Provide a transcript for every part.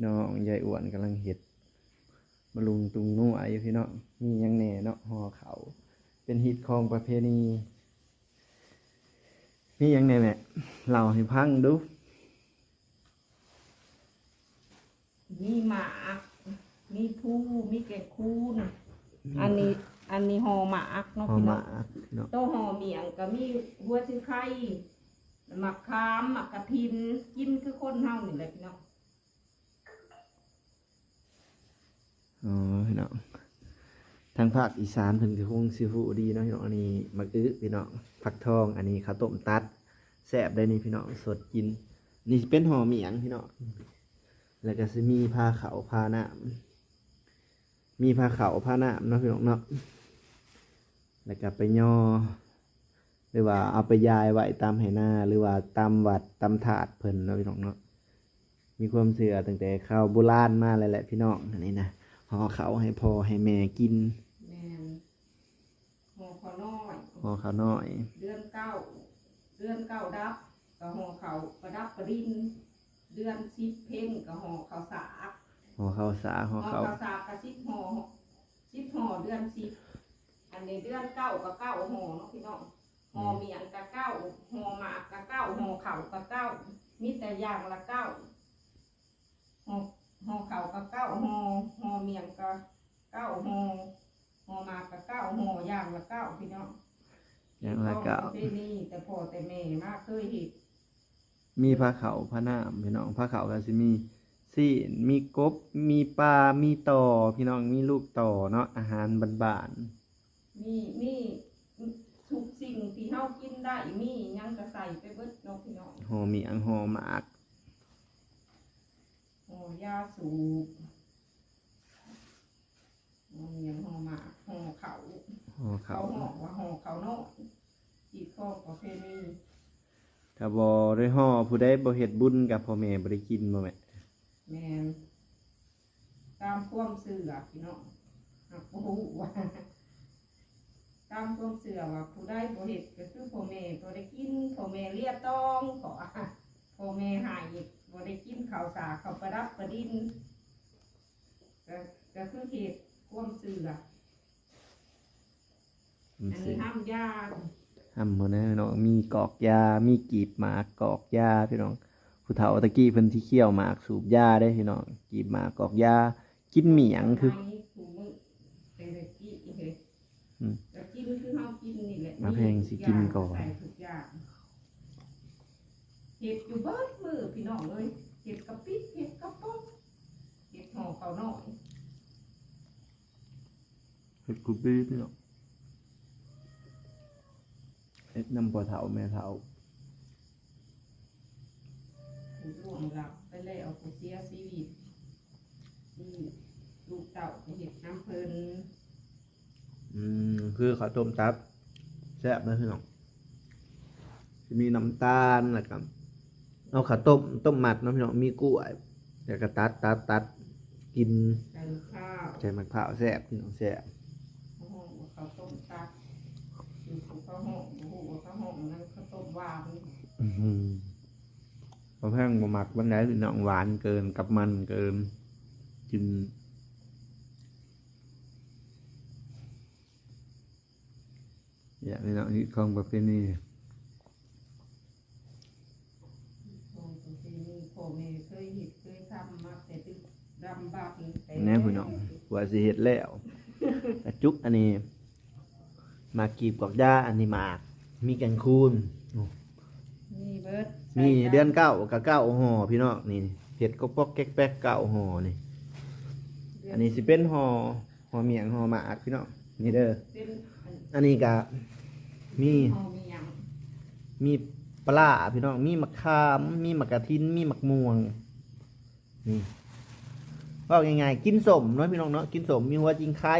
พี่น้องยายอ้วนกำลังเห็ดบะลุงตุงนุ่อาอยู่พี่น้องมีหยังแหน่เนาะห่อเขาวเป็นฮิตของประเพณีมีหยังแหน่แม่เล่าให้พังดูมีหมากมีผู้มีแกะคูนอันนี้อันนี้ห่อหมากเนาะห่อพี่หน้อมางพี่น้องโตะห่อเมียงก็มีหัวซิไข่หมักคามหมักกระทินกินคือคนเฮานี่แหละพี่น้อง อ๋อพี่น้องทางภาคอีสานเพิ่นก็คงสิฮู้ดีเนาะพี่น้องอันนี้มักอึพี่น้องผักทองอันนี้ข้าวต้มตัดแซ่บได้นี่พี่น้องสดกิน นี่เป็นห่อเมียงพี่น้องแล้วก็สิมีผ้าขาวผ้าหน้ามีผ้าขาวผ้าหน้าเนาะพี่น้องเนาะแล้วก็ไปย่อหรือว่าเอาไปยายไว้ตามไหหน้า หรือว่าตามวัดตามถาดเพิ่นเนาะพี่น้องเนาะมีความเชื่อตั้งแต่ข้าวโบราณมาเลยแหละพี่น้องอันนี้นะ ห่อเขาวให้พ่อให้แม่กินแม่นห่อข้าวน้อย ห่อข้าวน้อย เดือนเก้า เดือนเก้าดับก็ห่อเขาวประดับประดิน เดือนสิบเพ่งก็ห่อข้าวสากห่อข้าวสาห่ห่ออข้าวข้าวสากกับสิบห่อสิบห่อเดือนสิบอันนี้เดือนเก้ากับเก้าห่อเนาะพี่น้องห่อเมียงกับเก้าห่อหมากกับเก้าห่อเข่าวกับเก้ามีแต่อย่างละเก้าห่อห่อเข่าวกับเก้าห่อห่อเมียงกับเก้าห่อห่อหมากกับเก้าห่ออย่าง ละเก้าพี่น้องอย่างละเก้าประเพณีแต่พ่อแต่แม่มาเคยเห็นมีผ้าขาวผ้าหน้าพี่น้องผ้าขาวก็สิมีซีนมีกบมีปลา มีต่อ พี่น้องมีลูกต่อเนาะอาหารบ้านมีมีทุกสิ่งที่เฮากินได้มีหยังก็ใส่ไปเบิดเนาะพี่น้องๆห่อเมียงห่อหมากห่อยาสูบห่อเมียงห่อหมากห่อเขาห่อ เขาเขาวห่อว่าห่อเขาเนาะอีกข้อประเพณีถ้าบ่ได้ห่อผู้ใดบ่เฮ็ดบุญกับพ่อแม่บ่ได้กินบ่แม่แม่นตามความเสื่อพี่น้องหักบ่ฮู้ว่าตามความเสื่อว่าผู้ใดบ่เฮ็ดก็คือพ่อแม่บ่ได้กินพ่อแม่เรียกต้องขอพ่อแม่หายบ่ได้กินข้าวสาข้าวประดับประดินก็ก็คือเหตุความเสื่อมัน อันสินี้ห้ามยาทำบ่ได้พี่น้องมีกอกยา มีกีบหมากกอกยาพี่น้องผู้เฒ่าตะกี้เพิ่นที่เคี่ยวหมากสูบยาได้พี่น้องกีบหมากกอกยา กินเหมียงคือในถุงมือแต่ละกี้เฮ้ยอืมแต่กินคือเฮากินนี่แหละมาแพงสิกินก่อนใส่ทุกอย่างเห็ดอยู่เบิดมือพี่น้องเลยเห็ดกะปิเห็ดกระป๋องเห็ดห่อเขาวน้อยเฮ็ดกุบี้พี่น้องเฮ็ดน้ำปลาเฒ่าแม่เฒ่าผู้ร่วงหลับไปแล้วผู้เสียชีวิตนี่ลูกเต่าไปเห็ดน้ำเพลินอืมคือข้าวต้มตับแซ่บนะพี่น้องจะมีน้ำตาลแล้วก็เอาข้าวต้มต้มหมัดเนาะพี่น้องมีกล้วยแล้วก็ตัดตัดตัดกินใส่ข้าวใส่มะพร้าวแซ่บพี่น้องแซ่บ ข้าวหอมข้าวต้มตัดอยู่ของข้าวหอมโอ้โหข้าวหอมนั้นข้า วต้มหวานอื้อหือพอแพงบ่หมักวันไหนพี่น้องหวานเกินกับมันเกินกินอย่าพี่น้องนี่ของประเพณีของประเพณีพ่อแม่เคยเห็ดเคยทำมาแน่พี่น้องว่าสิเฮ็ดแล้วกระจุกอันนี้ มากีบกอกยาอันนี้มาก มีแกงคูน นี่เบิร์ดมีเดือนเก้ากับเก้าห่อพี่น้องนี่เห็ดก็ปอกแก๊กแป๊กเก้าห่อนี่ อันนี้สิเป็นห่อห่อเมียงห่อหมากพี่น้องนี่เด้อเป็นอันอันนี้ก็มีหอมมีหยังมีปลาพี่น้องมีมะขามมีมะกระทินมีมะม่วงนี่ก็ง่ายๆกินสมเนาะพี่น้องเนาะกินสมมีหัวจิงไข่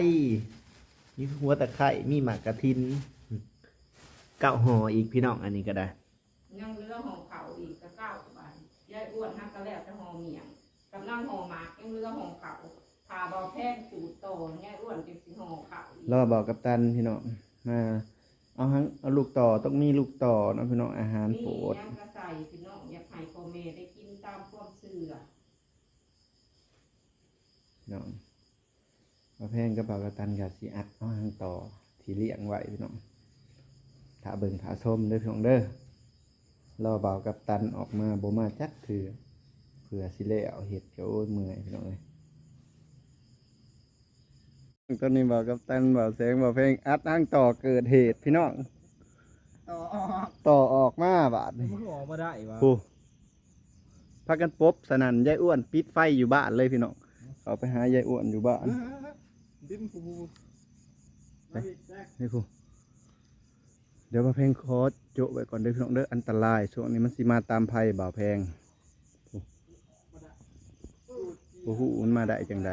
มีหัวตะไคร่มีมะกระทิน เก้าห่ออีกพี่น้องอันนี้ก็ได้ยังเหลือหอมเขาอีกก็เก้าบาทยายอ้วนฮักก็แล้วจะหอมเมียงกำลังหอมหมากยังเหลือหอมเขาพาเบาแพงจูดโตยายอ้วนจะสิหอมเขาอีกรอบอกกับตันพี่น้องมาเอาหังเอาลูกต่อต้องมีลูกต่อเนาะพี่น้องอาหารโปรดนี่ยังกระใส่พี่น้องอยากให้พ่อแม่ได้กินตามความเสื่อพี่น้องมาแพงกระเป๋ากระตันกับสีอัดเอาหางต่อที่เลี้ยงไว้พี่น้อง ถ้าเบิ่งถ้าส้มเด้อพี่น้องเด้อรอเบากับตันออกมาบ่มาจักคือเผื่อสิเล่เอาเห็ดเดี๋ยวโอ้ยเมื่อยพี่น้องเลยตอนนี้เบากับตันเบาแสงเบาแพงอัดหางต่อเกิดเหตุพี่น้องต่อออกต่อออกมาบาดนี่มันออกมาได้วะโอ้พากันปบสนั่นยายอ้วนปิดไฟอยู่บ้านเลยพี่น้องเขาไปหายายอ้วนอยู่บ้านดิ้นปูไปนี่ครู เดี๋ยวบาวแพงขอโจะไว้ก่อนเด้อพี่น้องเด้ออันตรายช่วงนี้มันสิมาตามภัยบ่าวแพงโอ้โหมันมาได้จังใด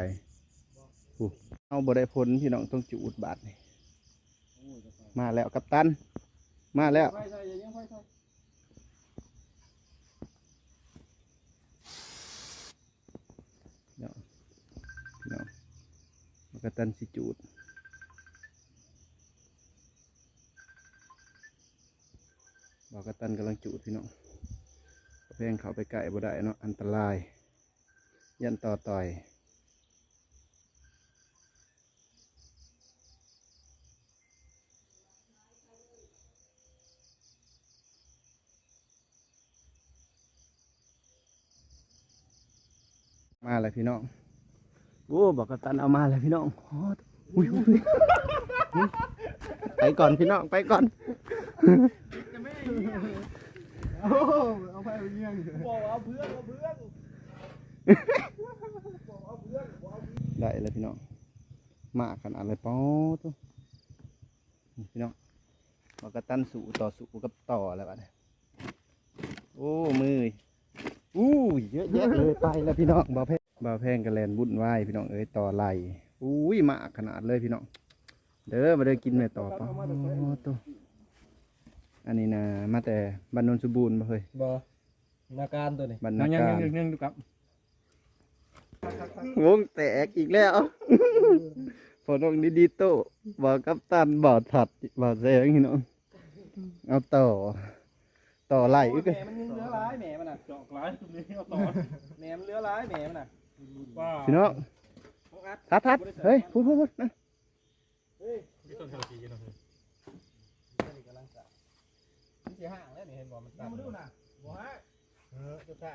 โอ้เอาบ่ได้ผลพี่น้องต้องจูดบาทนี่มาแล้วกัปตัน มาแล้วพี่น้องกัปตันสิจูดบอ กกัปตันกำลังจูดพี่น้องบ่าวแพงเขาไปไก่บ่ได้เนาะอันตราย ยันต่อต่อยมาเลยพี่น้องโอ้บอกกับตันเอามาเลยพี่น้องอุ้ยไปก่อนพี่น้องไปก่อน โอ้เอาไฟไปเงี้ยบอกเอาเพื่อนเอาเพื่อนได้เลยพี่น้องมาขนาดเลยป๊อตัวพี่น้องบอกกับตันสู่ต่อสู่กับต่อแล้วบัดนี้โอ้มืออู้ยเยอะแยะเลยไปแล้วพี่น้องบ่าวแพงบ่าวแพงกระแลนบุ่นวายพี่น้องเอ้ยต่อไหลอุ้ยมาขนาดเลยพี่น้องเด้อมาเด้อกินแม่ต่อป๊อตัว อันนี้นะมาแต่บ้านโนนสุบูรณ์บ่เฮ้ยบ่นาการตัวนี้บรรณาการยังดูกับวงแตกอีกแล้วฝนตกดีดีๆโตบอกกับตันบอดถัดบอดแสงพี่น้องเอาต่อ ต่อไหลอีกแหมมันเลื้อร้ายแหมมันน่ะเจาะร้ายตรงนี้เอาต่อแหมมันเลื้อร้ายแหมมันน่ะว้าพี่น้องของอัดทัดทัดเฮ้ยพูดพูดพูดนะ มัน สิห่างแล้วนี่เห็นบ่มันตันมาดูน่ะบ่ห่างเออจะใช่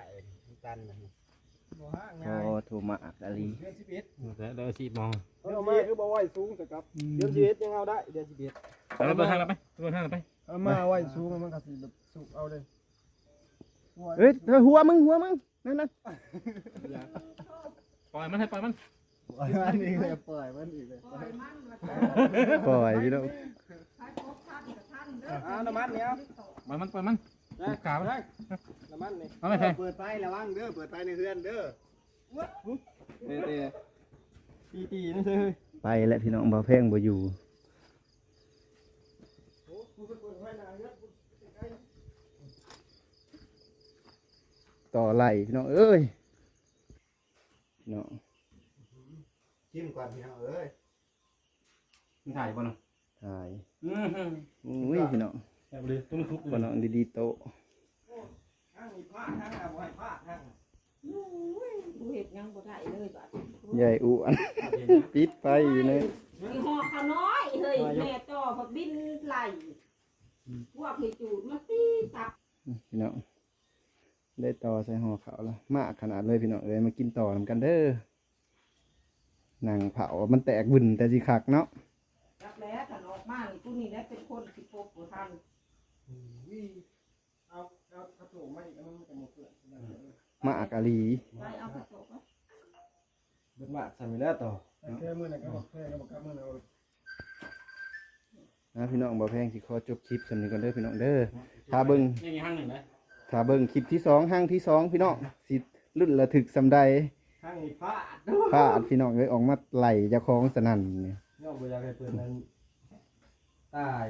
มันตันน่ะบ่ห่างโอ้ง่ายโทรมาอัดอะไรเดือนสิบเอ็ดเดี๋ยวสีมองเดือนมาคือบ่ไหวสูงแต่กับเดือนสิบเอ็ดยังเอาได้เดือนสิบเอ็ดแล้วเปิดทางเราไปเปิดทางเราไปเอามาไหวสูงมันก็สิแบบสุกเอาเลยเฮ้ยเฮ้ยหัวมึงหัวมึงนั่นนั่นปล่อยมันให้ปล่อยมันอันนี้เลยปล่อยมันอีกเลยปล่อยมันมาปล่อยพี่น้อง ใช้พบท่านกับท่าน เด้ออ่าน้ำมันเนี่ยปล่อยมันปล่อยมันได้ขาได้น้ำมันนี่เอาไม่แพงเปิดไฟระวังเด้อ เปิดไฟในเฮือนเด้อเต้เต้ตีตีนี่เฮ้ยไปแล้วพี่น้องบ่าวแพงบ่อยู่ต่อไหลพี่น้องเอ้ยพี่น้องจิ้มก่อนพี่น้องเอ้ยมึงถ่ายป่ะเนาะ ถ่ายอืมฮึอุ้ยพี่น้องแอบเลยตุ้มทุกพี่น้องดีๆโตะห้างมีผ้าห้างเอาไว้ผ้าห้างกูเห็ดยังบ่ได้เลยบัดใหญ่อ้วนปิดไฟอยู่เลยมีห่อข้าวน้อยเฮ้ยแม่จ่อผักบินไหลพวกให้จูดมาตีตับพี่น้องได้ต่อใส่ห่อขาวแล้วมากขนาดเลยพี่น้องเอ้ยมากินต่อนำกันเด้อหนังเผามันแตกบึนแต่สิคักเนาะรักแล้วถ้าอ อกมานี่กูนี่แหละเป็นคนที่พบบ่ทันเอาเอากระโถมมาอีกแล้วมันจะหมดเกลือมากะลีไปเอากระจกมาเบิดมากใส่ไปแล้วต่อแค่มือไหนก็บอกแค่ก็บอกกับมือไหนนะพี่น้องบ่แพงสิขอจบคลิปสำนึกกันเด้อพี่น้องเด้อถ้าเบิ่งยังไงห้างหนึ่งนะถ้าเบิ่งคลิปที่สองห้างที่สองพี่น้องสิรุ่นระถึกสำใดห้างมีผ้าพาดพี่น้องเลยออกมาไหลเจ้าของสนั่นเนี่ยนอกจากให้เปิดนั้น ตาย